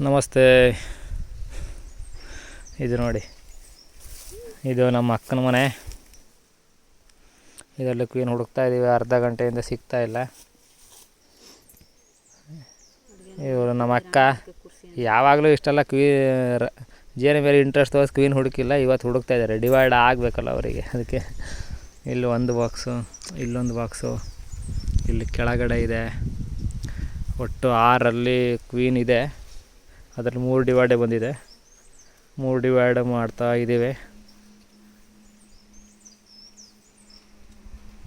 ನಮಸ್ತೆ. ಇದು ನೋಡಿ. ಇದು ನಮ್ಮ ಅಕ್ಕನ ಮನೆ. ಇದರಲ್ಲಿ ಕ್ವೀನ್ ಹುಡುಕ್ತಾ ಇದ್ದೀವಿ. ಅರ್ಧ ಗಂಟೆಯಿಂದ ಸಿಗ್ತಾ ಇಲ್ಲ. ಇವರು ನಮ್ಮ ಅಕ್ಕ. ಯಾವಾಗಲೂ ಇಷ್ಟೆಲ್ಲ ಕ್ವೀ ಜೇನು ಮೇಲೆ ಇಂಟ್ರೆಸ್ಟ್ ತೋರಿಸಿ ಕ್ವೀನ್ ಹುಡುಕಿಲ್ಲ. ಇವತ್ತು ಹುಡುಕ್ತಾ ಇದ್ದಾರೆ. ಡಿವೈಡ್ ಆಗಬೇಕಲ್ಲ ಅವರಿಗೆ. ಅದಕ್ಕೆ ಇಲ್ಲಿ ಒಂದು ಬಾಕ್ಸು ಇಲ್ಲೊಂದು ಬಾಕ್ಸು ಇಲ್ಲಿ ಕೆಳಗಡೆ ಇದೆ. ಒಟ್ಟು ಆರಲ್ಲಿ ಕ್ವೀನ್ ಇದೆ. ಅದರಲ್ಲಿ ಮೂರು ಡಿವೈಡೇ ಬಂದಿದೆ. ಮೂರು ಡಿವೈಡ್ ಮಾಡ್ತಾ ಇದ್ದೀವಿ.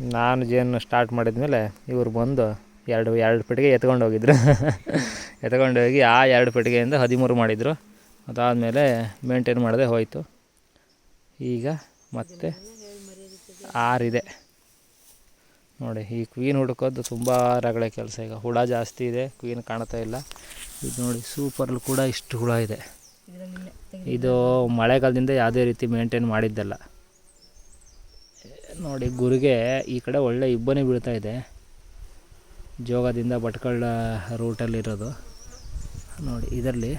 ನಾನು ಜೇನು ಸ್ಟಾರ್ಟ್ ಮಾಡಿದ್ಮೇಲೆ ಇವರು ಬಂದು ಎರಡು ಎರಡು ಪೆಟ್ಟಿಗೆ ಎತ್ಕೊಂಡು ಹೋಗಿದ್ರು. ಎತ್ಕೊಂಡು ಹೋಗಿ ಆ ಎರಡು ಪೆಟ್ಟಿಗೆಯಿಂದ ಹದಿಮೂರು ಮಾಡಿದರು. ಅದಾದಮೇಲೆ ಮೇಂಟೈನ್ ಮಾಡದೆ ಹೋಯಿತು. ಈಗ ಮತ್ತೆ ಆರಿದೆ. ನೋಡಿ, ಈ ಕ್ವೀನ್ ಹುಡುಕೋದು ತುಂಬ ರಗಳೆ ಕೆಲಸ. ಈಗ ಹುಳ ಜಾಸ್ತಿ ಇದೆ ಕ್ವೀನ್ ಕಾಣ್ತಾ ಇಲ್ಲ. ಇದು ನೋಡಿ ಸೂಪರ್ಲು ಕೂಡ ಇಷ್ಟು ಹುಳ ಇದೆ. ಇದು ಮಳೆಗಾಲದಿಂದ ಯಾವುದೇ ರೀತಿ ಮೇಂಟೈನ್ ಮಾಡಿದ್ದಲ್ಲ. ನೋಡಿ ಗುರಿಗೆ ಈ ಕಡೆ ಒಳ್ಳೆ ಇಬ್ಬನೇ ಬೀಳ್ತಾ ಇದೆ. ಜೋಗದಿಂದ ಭಟ್ಕಳ ರೂಟಲ್ಲಿರೋದು ನೋಡಿ ಇದರಲ್ಲಿ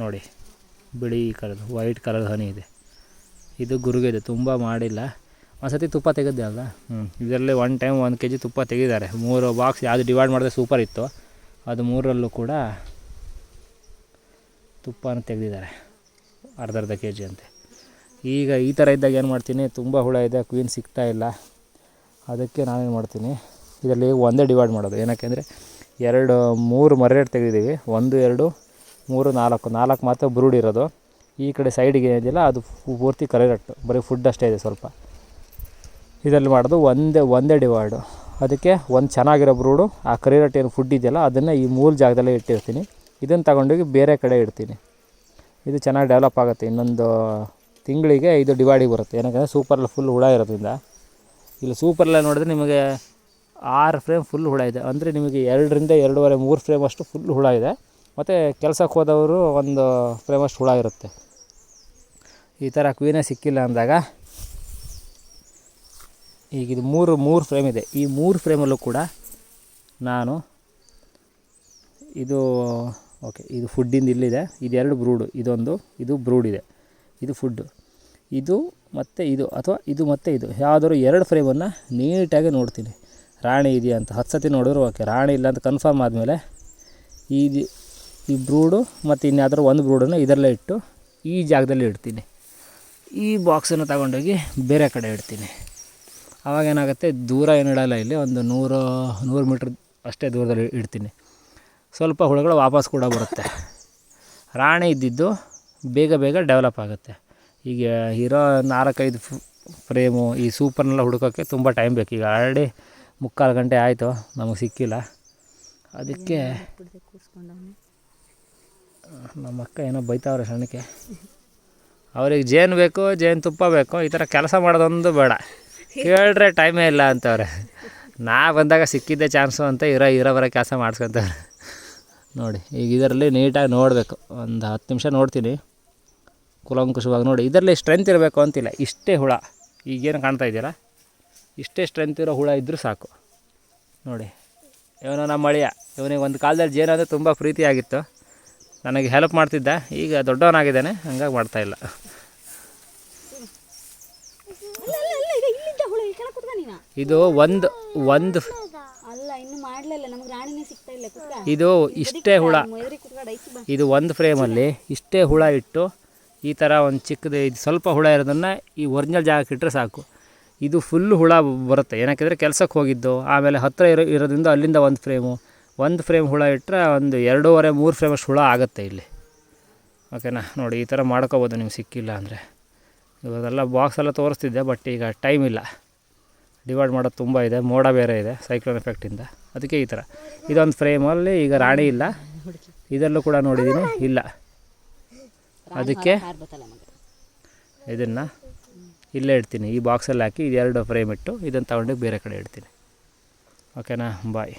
ನೋಡಿ ಬಿಳಿ ಕಲರ್ ವೈಟ್ ಕಲರ್ ಹನಿ ಇದೆ. ಇದು ಗುರುಗೆ ಇದೆ ತುಂಬ ಮಾಡಿಲ್ಲ. ಒಂದ್ಸತಿ ತುಪ್ಪ ತೆಗೆದ್ದೆ ಅಲ್ಲ ಹ್ಞೂ ಇದರಲ್ಲಿ ಒನ್ ಟೈಮ್ ಒಂದು ಕೆ ಜಿ ತುಪ್ಪ ತೆಗೆದಿದ್ದಾರೆ ಮೂರು ಬಾಕ್ಸ್ ಯಾವುದು ಡಿವೈಡ್ ಮಾಡಿದ್ರೆ ಸೂಪರ್ ಇತ್ತು. ಅದು ಮೂರರಲ್ಲೂ ಕೂಡ ತುಪ್ಪನ ತೆಗೆದಿದ್ದಾರೆ. ಅರ್ಧ ಅರ್ಧ ಕೆ ಜಿ ಅಂತೆ. ಈಗ ಈ ಥರ ಇದ್ದಾಗ ಏನು ಮಾಡ್ತೀನಿ? ತುಂಬ ಹುಳ ಇದೆ ಕ್ವೀನ್ ಸಿಗ್ತಾ ಇಲ್ಲ. ಅದಕ್ಕೆ ನಾನೇನು ಮಾಡ್ತೀನಿ? ಇದರಲ್ಲಿ ಒಂದೇ ಡಿವೈಡ್ ಮಾಡೋದು. ಏನಕ್ಕೆ ಅಂದರೆ ಎರಡು, ಮೂರು ಮರೇಟ್ ತೆಗೆದಿದ್ದೀವಿ. ಒಂದು, ಎರಡು, ಮೂರು, ನಾಲ್ಕು. ನಾಲ್ಕು ಮಾತ್ರ ಬ್ರೂಡ್ ಇರೋದು. ಈ ಕಡೆ ಸೈಡಿಗೆ ಏನಿದೆಯಲ್ಲ, ಅದು ಪೂರ್ತಿ ಕರೆರಟ್ಟು ಬರೀ ಫುಡ್ ಅಷ್ಟೇ ಇದೆ ಸ್ವಲ್ಪ. ಇದರಲ್ಲಿ ಮಾಡೋದು ಒಂದೇ ಒಂದೇ ಡಿವೈಡು. ಅದಕ್ಕೆ ಒಂದು ಚೆನ್ನಾಗಿರೋ ಬ್ರೂಡು, ಆ ಕರಿರೊಟ್ಟಿ ಏನು ಫುಡ್ ಇದೆಯಲ್ಲ, ಅದನ್ನು ಈ ಮೂರು ಜಾಗದಲ್ಲೇ ಇಟ್ಟಿರ್ತೀನಿ. ಇದನ್ನು ತಗೊಂಡೋಗಿ ಬೇರೆ ಕಡೆ ಇಡ್ತೀನಿ. ಇದು ಚೆನ್ನಾಗಿ ಡೆವಲಪ್ ಆಗುತ್ತೆ. ಇನ್ನೊಂದು ತಿಂಗಳಿಗೆ ಇದು ಡಿವೈಡಿಗೆ ಬರುತ್ತೆ. ಏನಕ್ಕೆ ಸೂಪರಲ್ಲಿ ಫುಲ್ ಹುಳ ಇರೋದ್ರಿಂದ. ಇಲ್ಲಿ ಸೂಪರಲ್ಲ ನೋಡಿದ್ರೆ ನಿಮಗೆ ಆರು ಫ್ರೇಮ್ ಫುಲ್ ಹುಳ ಇದೆ. ಅಂದರೆ ನಿಮಗೆ ಎರಡರಿಂದ ಎರಡೂವರೆ, ಮೂರು ಫ್ರೇಮ್ ಅಷ್ಟು ಫುಲ್ ಹುಳ ಇದೆ. ಮತ್ತು ಕೆಲಸಕ್ಕೆ ಹೋದವರು ಒಂದು ಫ್ರೇಮ್ ಅಷ್ಟು ಹುಳ ಇರುತ್ತೆ. ಈ ಥರ ಕ್ವೀನೇ ಸಿಕ್ಕಿಲ್ಲ ಅಂದಾಗ ಈಗ ಇದು ಮೂರು ಮೂರು ಫ್ರೇಮ್ ಇದೆ. ಈ ಮೂರು ಫ್ರೇಮಲ್ಲೂ ಕೂಡ ನಾನು ಇದು, ಓಕೆ, ಇದು ಫುಡ್ಡಿಂದ ಇಲ್ಲಿದೆ. ಇದೆರಡು ಬ್ರೂಡು ಇದೊಂದು, ಇದು ಬ್ರೂಡ್ ಇದೆ. ಇದು ಫುಡ್ಡು ಇದು ಮತ್ತು ಇದು, ಅಥವಾ ಇದು ಮತ್ತು ಇದು. ಯಾವುದಾದ್ರು ಎರಡು ಫ್ರೇಮನ್ನು ನೀಟಾಗಿ ನೋಡ್ತೀನಿ. ರಾಣಿ ಇದೆಯಾ ಅಂತ. ಹತ್ತು ಸತಿ ನೋಡಿದ್ರು ಓಕೆ. ರಾಣಿ ಇಲ್ಲ ಅಂತ ಕನ್ಫರ್ಮ್ ಆದಮೇಲೆ ಇದು ಈ ಬ್ರೂಡು ಮತ್ತು ಇನ್ಯಾವುದಾದ್ರು ಒಂದು ಬ್ರೂಡನ್ನು ಇದರಲ್ಲೇ ಇಟ್ಟು ಈ ಜಾಗದಲ್ಲಿ ಇಡ್ತೀನಿ. ಈ ಬಾಕ್ಸನ್ನು ತಗೊಂಡೋಗಿ ಬೇರೆ ಕಡೆ ಇಡ್ತೀನಿ. ಆವಾಗ ಏನಾಗುತ್ತೆ, ದೂರ ಏನು ಇಡಲ್ಲ ಇಲ್ಲಿ, ಒಂದು ನೂರು ನೂರು ಮೀಟ್ರ್ ಅಷ್ಟೇ ದೂರದಲ್ಲಿ ಇಡ್ತೀನಿ. ಸ್ವಲ್ಪ ಹುಳುಗಳು ವಾಪಸ್ ಕೂಡ ಬರುತ್ತೆ. ರಾಣಿ ಇದ್ದಿದ್ದು ಬೇಗ ಬೇಗ ಡೆವಲಪ್ ಆಗುತ್ತೆ. ಈಗ ಇರೋ ನಾಲ್ಕೈದು ಫ್ರೇಮು ಈ ಸೂಪರ್ನೆಲ್ಲ ಹುಡುಕೋಕ್ಕೆ ತುಂಬ ಟೈಮ್ ಬೇಕು. ಈಗ ಆಲ್ರೆಡಿ ಮುಕ್ಕಾಲು ಗಂಟೆ ಆಯಿತು, ನಮಗೆ ಸಿಕ್ಕಿಲ್ಲ. ಅದಕ್ಕೆ ನಮ್ಮ ಅಕ್ಕ ಏನೋ ಬೈತಾವ್ರೆ ಸಣ್ಣಕ್ಕೆ. ಅವ್ರಿಗೆ ಜೇನು ಬೇಕು, ಜೇನು ತುಪ್ಪ ಬೇಕು, ಈ ಥರ ಕೆಲಸ ಮಾಡೋದೊಂದು ಬೇಡ. ಕೇಳ್ರೆ ಟೈಮೇ ಇಲ್ಲ ಅಂತವ್ರೆ. ನಾ ಬಂದಾಗ ಸಿಕ್ಕಿದ್ದೆ ಚಾನ್ಸು ಅಂತ ಇರೋ ಇರೋ ಬರೋ ಕೆಲಸ ಮಾಡಿಸ್ಕೊತವ್ರೆ. ನೋಡಿ, ಈಗ ಇದರಲ್ಲಿ ನೀಟಾಗಿ ನೋಡಬೇಕು. ಒಂದು ಹತ್ತು ನಿಮಿಷ ನೋಡ್ತೀನಿ. ಕುಲಂಕುಶವಾಗಿ ನೋಡಿ. ಇದರಲ್ಲಿ ಸ್ಟ್ರೆಂತ್ ಇರಬೇಕು ಅಂತಿಲ್ಲ. ಇಷ್ಟೇ ಹುಳ. ಈಗೇನು ಕಾಣ್ತಾ ಇದ್ದೀರಾ? ಇಷ್ಟೇ ಸ್ಟ್ರೆಂತ್ ಇರೋ ಹುಳ ಇದ್ದರೂ ಸಾಕು. ನೋಡಿ, ಇವನು ನಮ್ಮ ಅಳಿಯ. ಇವನಿಗೆ ಒಂದು ಕಾಲದಲ್ಲಿ ಜೇನು ಅಂದರೆ ತುಂಬ ಪ್ರೀತಿಯಾಗಿತ್ತು. ನನಗೆ ಹೆಲ್ಪ್ ಮಾಡ್ತಿದ್ದ. ಈಗ ದೊಡ್ಡವನಾಗಿದ್ದಾನೆ. ಹಂಗಾಗಿ ಮಾಡ್ತಾಯಿಲ್ಲ ಅಲ್ಲ ಅಲ್ಲ ಅಲ್ಲ ಈಗ ಇಲ್ಲಿದ್ದ ಹುಳ ಇಲ್ಲಿ ಕೆಳಗೆ ಕುತ್ಕ ನೀನು ಇದು ಒಂದು ಒಂದು ಅಲ್ಲ ಇನ್ನು ಮಾಡ್ಲಿಲ್ಲ. ನಮ್ಗೆ ರಾಣಿನೇ ಸಿಗ್ತಾ ಇಲ್ಲ ಕುತ್ಕ? ಇದು ಇಷ್ಟೇ ಹುಳ. ಇದು ಐತಿ ಬಾ. ಇದು ಒಂದು ಫ್ರೇಮಲ್ಲಿ ಇಷ್ಟೇ ಹುಳ ಇಟ್ಟು ಈ ಥರ ಒಂದು ಚಿಕ್ಕದು ಇದು ಸ್ವಲ್ಪ ಹುಳ ಇರೋದನ್ನು ಈ ಒರಿಜಿನಲ್ ಜಾಗಕ್ಕೆ ಇಟ್ಟರೆ ಸಾಕು. ಇದು ಫುಲ್ ಹುಳ ಬರುತ್ತೆ. ಏನಕ್ಕೆಂದರೆ ಕೆಲಸಕ್ಕೆ ಹೋಗಿದ್ದು. ಆಮೇಲೆ ಹತ್ತಿರ ಇರೋ ಇರೋದ್ರಿಂದ ಅಲ್ಲಿಂದ ಒಂದು ಫ್ರೇಮು ಒಂದು ಫ್ರೇಮ್ ಹುಳ ಇಟ್ಟರೆ ಒಂದು ಎರಡೂವರೆ ಮೂರು ಫ್ರೇಮ್ ಅಷ್ಟು ಹುಳ ಆಗುತ್ತೆ ಇಲ್ಲಿ. ಓಕೆನಾ ನೋಡಿ ಈ ಥರ ಮಾಡ್ಕೋಬೋದು ನಿಮ್ಗೆ ಸಿಕ್ಕಿಲ್ಲ ಅಂದರೆ. ಇವಾಗೆಲ್ಲ ಬಾಕ್ಸೆಲ್ಲ ತೋರಿಸ್ತಿದ್ದೆ ಬಟ್ ಈಗ ಟೈಮ್ ಇಲ್ಲ. ಡಿವೈಡ್ ಮಾಡೋದು ತುಂಬ ಇದೆ, ಮೋಡ ಬೇರೆ ಇದೆ ಸೈಕ್ಲೋನ್ ಎಫೆಕ್ಟಿಂದ ಅದಕ್ಕೆ ಈ ಥರ. ಇದೊಂದು ಫ್ರೇಮಲ್ಲಿ ಈಗ ರಾಣಿ ಇಲ್ಲ. ಇದರಲ್ಲೂ ಕೂಡ ನೋಡಿದ್ದೀನಿ ಇಲ್ಲ. ಅದಕ್ಕೆ ಇದನ್ನು ಇಲ್ಲೇ ಇಡ್ತೀನಿ. ಈ ಬಾಕ್ಸಲ್ಲಿ ಹಾಕಿ ಇದೆರಡು ಫ್ರೇಮ್ ಇಟ್ಟು ಇದನ್ನು ತಗೊಂಡು ಬೇರೆ ಕಡೆ ಇಡ್ತೀನಿ. ಓಕೆನಾ ಬಾಯ್